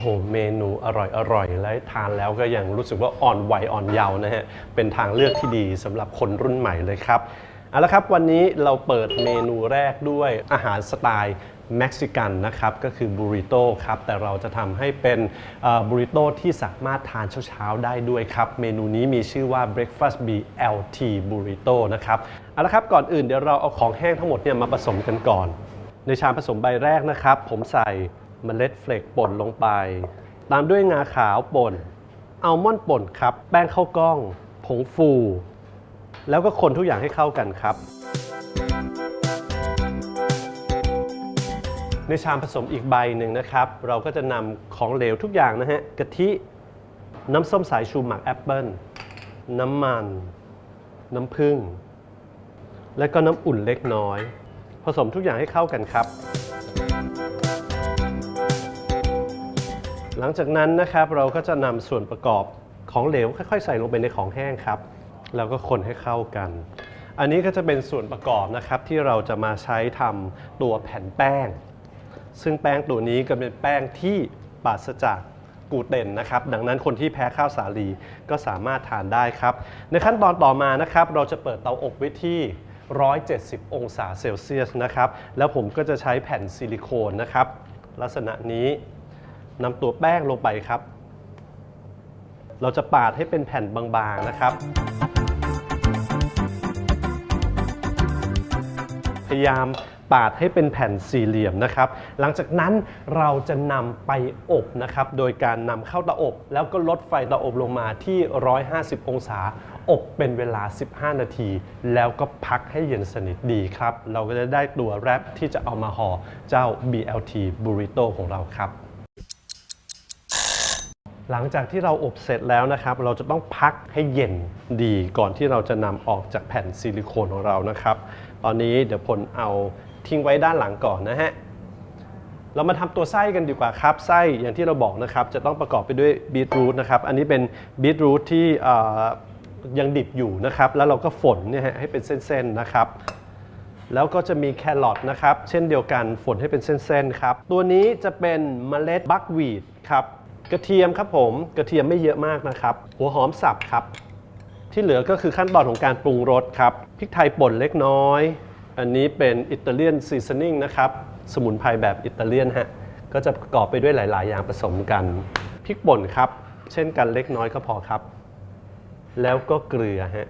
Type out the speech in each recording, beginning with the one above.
โอ้โหเมนูอร่อยอร่อยและทานแล้วก็ยังรู้สึกว่าอ่อนวัยอ่อนเยาว์นะฮะ เป็นทางเลือกที่ดีสำหรับคนรุ่นใหม่เลยครับเอาละครับวันนี้เราเปิดเมนูแรกด้วยอาหารสไตล์เม็กซิกันนะครับก็คือบูริโต้ครับแต่เราจะทำให้เป็นบูริโต้ที่สามารถทานเช้าๆได้ด้วยครับ เมนูนี้มีชื่อว่า breakfast BLT burrito นะครับเอาละครับก่อนอื่นเดี๋ยวเราเอาของแห้งทั้งหมดเนี่ยมาผสมกันก่อน ในชามผสมใบแรกนะครับ ผมใส่ เมล็ดเฟลกป่นลงไป ตามด้วยงาขาวป่นอัลมอนด์ป่นครับ แป้งข้าวกล้อง ผงฟู แล้วก็คนทุกอย่างให้เข้ากันครับ ในชามผสมอีกใบหนึ่งนะครับ เราก็จะนำของเหลวทุกอย่างนะฮะกะทิน้ำส้มสายชูหมักแอปเปิลน้ำมัน น้ำผึ้งและก็น้ำอุ่นเล็กน้อย ผสมทุกอย่างให้เข้ากันครับ หลังจากนั้นนะครับเราก็จะนำส่วนประกอบของเหลวค่อยๆ ใส่ลงไปในของแห้งครับ แล้วก็คนให้เข้ากัน อันนี้ก็จะเป็นส่วนประกอบนะครับที่เราจะมาใช้ทำตัวแผ่นแป้ง ซึ่งแป้งตัวนี้ก็เป็นแป้งที่ปราศจากกูเตนนะครับ ดังนั้นคนที่แพ้ข้าวสาลีก็สามารถทานได้ครับ ในขั้นตอนต่อมานะครับ เราจะเปิดเตาอบไว้ที่ 170 องศาเซลเซียสนะครับ แล้วผมก็จะใช้แผ่นซิลิโคนนะครับ ลักษณะนี้ นำตัวแป้งลงไปครับ เราจะปาดให้เป็นแผ่นบางๆนะครับ พยายามปาดให้เป็นแผ่นสี่เหลี่ยมนะครับ หลังจากนั้นเราจะนำไปอบนะครับ โดยการนำเข้าเตาอบ แล้วก็ลดไฟเตาอบลงมาที่ 150 องศา อบเป็นเวลา 15 นาที แล้วก็พักให้เย็นสนิทดีครับ เราก็จะได้ตัวแรปที่จะเอามาห่อเจ้า BLT Burrito ของเราครับ หลังจากที่เราอบเสร็จแล้วนะครับ เราจะต้องพักให้เย็นดีก่อนที่เราจะนำออกจากแผ่นซิลิโคนของเรานะครับ ตอนนี้เดี๋ยวพลเอาทิ้งไว้ด้านหลังก่อนนะฮะเรามาทำตัวไส้กันดีกว่าครับ ไส้อย่างที่เราบอกนะครับ จะต้องประกอบไปด้วยบีทรูทนะครับ อันนี้เป็นบีทรูทที่ยังดิบอยู่นะครับ แล้วเราก็ฝนเนี่ยให้เป็นเส้นๆนะครับ แล้วก็จะมีแครอทนะครับ เช่นเดียวกันฝนให้เป็นเส้นๆครับ ตัวนี้จะเป็นเมล็ดบักวีดครับ กระเทียมครับผมกระเทียมไม่เยอะมากนะครับ หัวหอมสับครับ ที่เหลือก็คือขั้นตอนของการปรุงรสครับพริกไทยป่นเล็กน้อย อันนี้เป็นอิตาเลียนซีซันนิ่งนะครับสมุนไพรแบบอิตาเลียนฮะก็จะประกอบไปด้วยหลาย ๆ อย่างผสมกันพริกป่นครับ เช่นกันเล็กน้อยก็พอครับ แล้วก็เกลือฮะ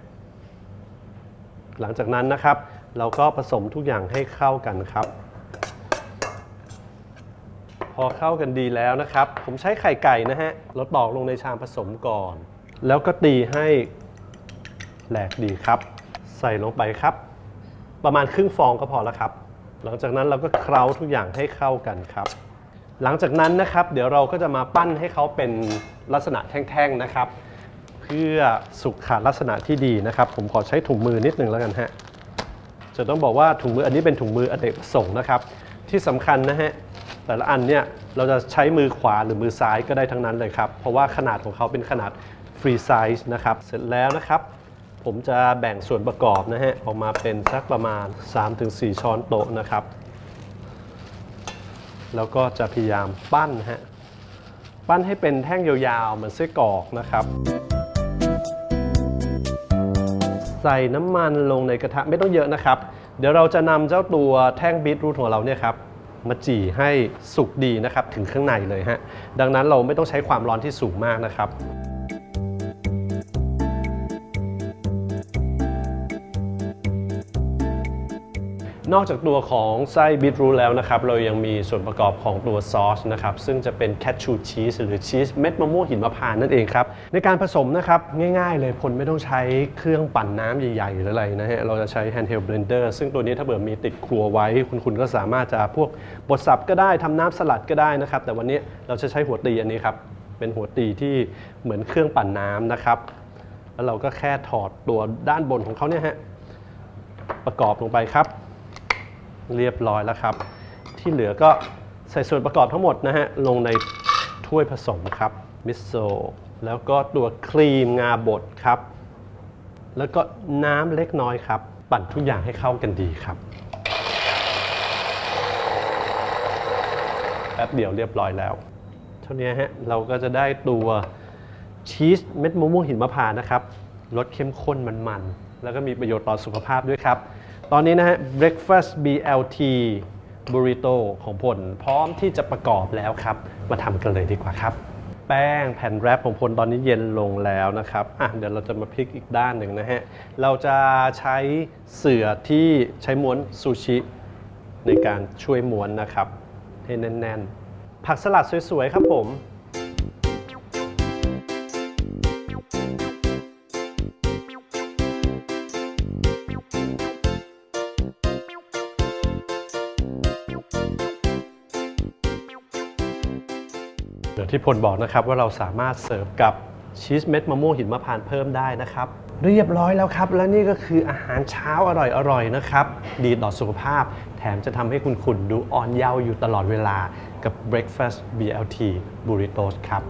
หลังจากนั้นนะครับ เราก็ผสมทุกอย่างให้เข้ากันครับ พอเข้ากันดีแล้วนะครับ ผมใช้ไข่ไก่นะฮะเราตอกลงในชามผสมก่อน แล้วก็ตีให้แหลกดีครับ ใส่ลงไปครับ ประมาณครึ่งฟองก็พอแล้วครับ หลังจากนั้นเราก็เคล้าทุกอย่างให้เข้ากันครับ หลังจากนั้นนะครับ เดี๋ยวเราก็จะมาปั้นให้เขาเป็นลักษณะแท่งๆนะครับ เพื่อสุขลักษณะที่ดีนะครับ ผมขอใช้ถุงมือนิดนึงแล้วกันฮะจะต้องบอกว่าถุงมืออันนี้เป็นถุงมืออเนกประสงค์นะครับ ที่สำคัญนะฮะ แต่ละอันเนี่ยเราจะใช้มือขวาหรือมือซ้ายก็ได้ทั้งนั้นเลยครับ เพราะว่าขนาดของเขาเป็นขนาดฟรีไซส์นะครับ เสร็จแล้วนะครับ ผมจะแบ่งส่วนประกอบนะฮะออกมาเป็นสักประมาณ 3-4 ช้อนโต๊ะนะครับ แล้วก็จะพยายามปั้นฮะปั้นให้เป็นแท่งยาวๆเหมือนไส้กรอกนะครับ ใส่น้ำมันลงในกระทะไม่ต้องเยอะนะครับ เดี๋ยวเราจะนำเจ้าตัวแท่งบีทรูทของเราเนี่ยครับ มาจี่ให้สุกดีนะครับถึงข้างในเลยฮะดังนั้นเราไม่ต้องใช้ความร้อนที่สูงมากนะครับ นอกจากตัวของไส้บีทรูทแล้วนะครับ เรายังมีส่วนประกอบของตัวซอสนะครับ ซึ่งจะเป็นแคชชูชีสหรือชีสเม็ดมะม่วงหินมะพร้าวนั่นเองครับ ในการผสมนะครับ ง่ายๆเลยพลไม่ต้องใช้เครื่องปั่นน้ำใหญ่ ๆ หรืออะไรนะฮะ เราจะใช้ handheld blender ซึ่งตัวนี้ถ้าเกิดมีติดครัวไว้ คุณคุณก็สามารถจะพวกบดสับก็ได้ทำน้ำสลัดก็ได้นะครับ แต่วันนี้เราจะใช้หัวตีอันนี้ครับเป็นหัวตีที่เหมือนเครื่องปั่นน้ำนะครับ แล้วเราก็แค่ถอดตัวด้านบนของเขาเนี่ยฮะประกอบลงไปครับ เรียบร้อยแล้วครับ ที่เหลือก็ใส่ส่วนประกอบทั้งหมดนะฮะ ลงในถ้วยผสมครับ มิโซะแล้วก็ตัวครีมงาบดครับ แล้วก็น้ำเล็กน้อยครับ ปั่นทุกอย่างให้เข้ากันดีครับ แป๊บเดียวเรียบร้อยแล้ว เท่านี้ฮะ เราก็จะได้ตัวชีสเม็ดมะม่วงหินมะพร้าวนะครับ รสเข้มข้นมันๆ แล้วก็มีประโยชน์ต่อสุขภาพด้วยครับ ตอนนี้นะฮะ breakfast BLT burrito ของผลพร้อมที่จะประกอบแล้วครับ มาทำกันเลยดีกว่าครับ แป้งแผ่นแรปของพลตอนนี้เย็นลงแล้วนะครับอะเดี๋ยวเราจะมาพลิกอีกด้านหนึ่งนะฮะ เราจะใช้เสื่อที่ใช้ม้วนซูชิ ในการช่วยม้วนนะครับ ให้แน่น ๆ ผักสลัดสวย ๆ ครับผม เดี๋ยวที่พลบอกนะครับว่าเราสามารถเสิร์ฟกับชีสเม็ดมะม่วงหินมะพร้าวเพิ่มได้นะครับ เรียบร้อยแล้วครับ และนี่ก็คืออาหารเช้าอร่อยๆนะครับ ดีต่อสุขภาพ แถมจะทำให้คุณขุนดูอ่อนเยาว์อยู่ตลอดเวลากับ Breakfast BLT Burritos ครับ